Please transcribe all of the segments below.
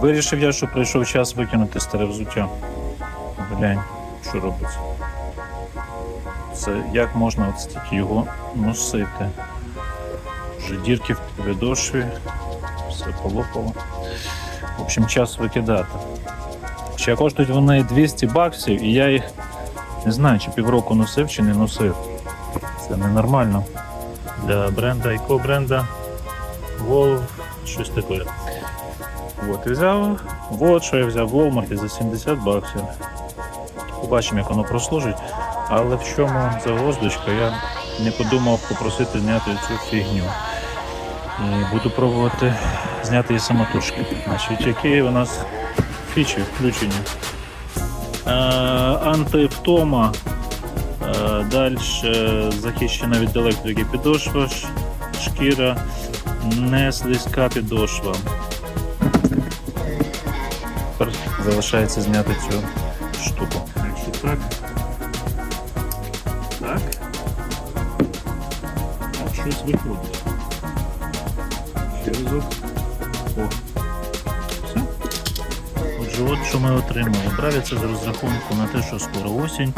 Вирішив я, що прийшов час викинути старе взуття. Глянь, що робиться. Це як можна от стільки його носити. Вже дірки в підошві, все полопало. В общем, час викидати. Ще коштують вони 200 баксів, і я їх не знаю, чи півроку носив, чи не носив. Це ненормально. Для бренда, якого бренда Волв, щось таке. От, взяв. От що я взяв в Walmart за 70 баксів. Побачимо, як воно прослужить. Але в чому загвоздочка, я не подумав попросити зняти цю фігню. І буду пробувати зняти її самотужки. Значить, які у нас фічі включені. Е, антивтома. Е, Далі захищена від електрики підошва, шкіра, не слизька підошва. Тепер залишається зняти цю штуку. Якщо так. Так. Так, щось виходить. Ще разок. О. Все. Отже, от що ми отримали. Брав це з розрахунку на те, що скоро осінь.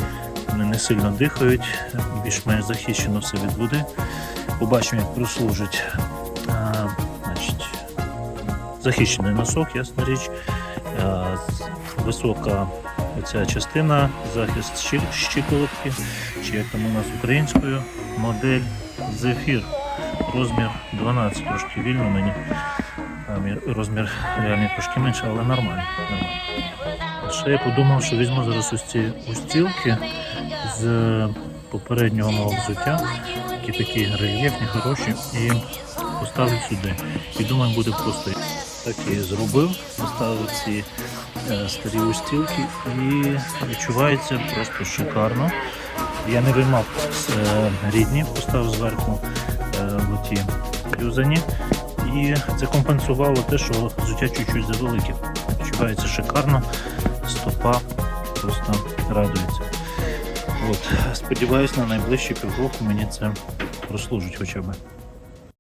Вони не сильно дихають, більш-менш захищено все від води. Побачимо, як прослужить. Захищений носок, ясна річ. Висока оця частина, захист щиколотки, чи як там у нас українською, модель Зефір. Розмір 12, трошки вільно мені. Розмір реальний трошки менше, але нормально. нормально. Ще я подумав, що візьму зараз ось ці устілки з попереднього мого взуття, які такі рельєфні, хороші, і поставлю сюди. І думаю, буде просто. Так і зробив, поставив ці е, старі устілки і відчувається просто шикарно. Я не виймав е, рідні, поставив зверху е, оті юзані. І це компенсувало те, що взуття чуть-чуть завелике. Відчувається шикарно, стопа просто радується. От, сподіваюсь, на найближчі півроку мені це прослужить хоча б.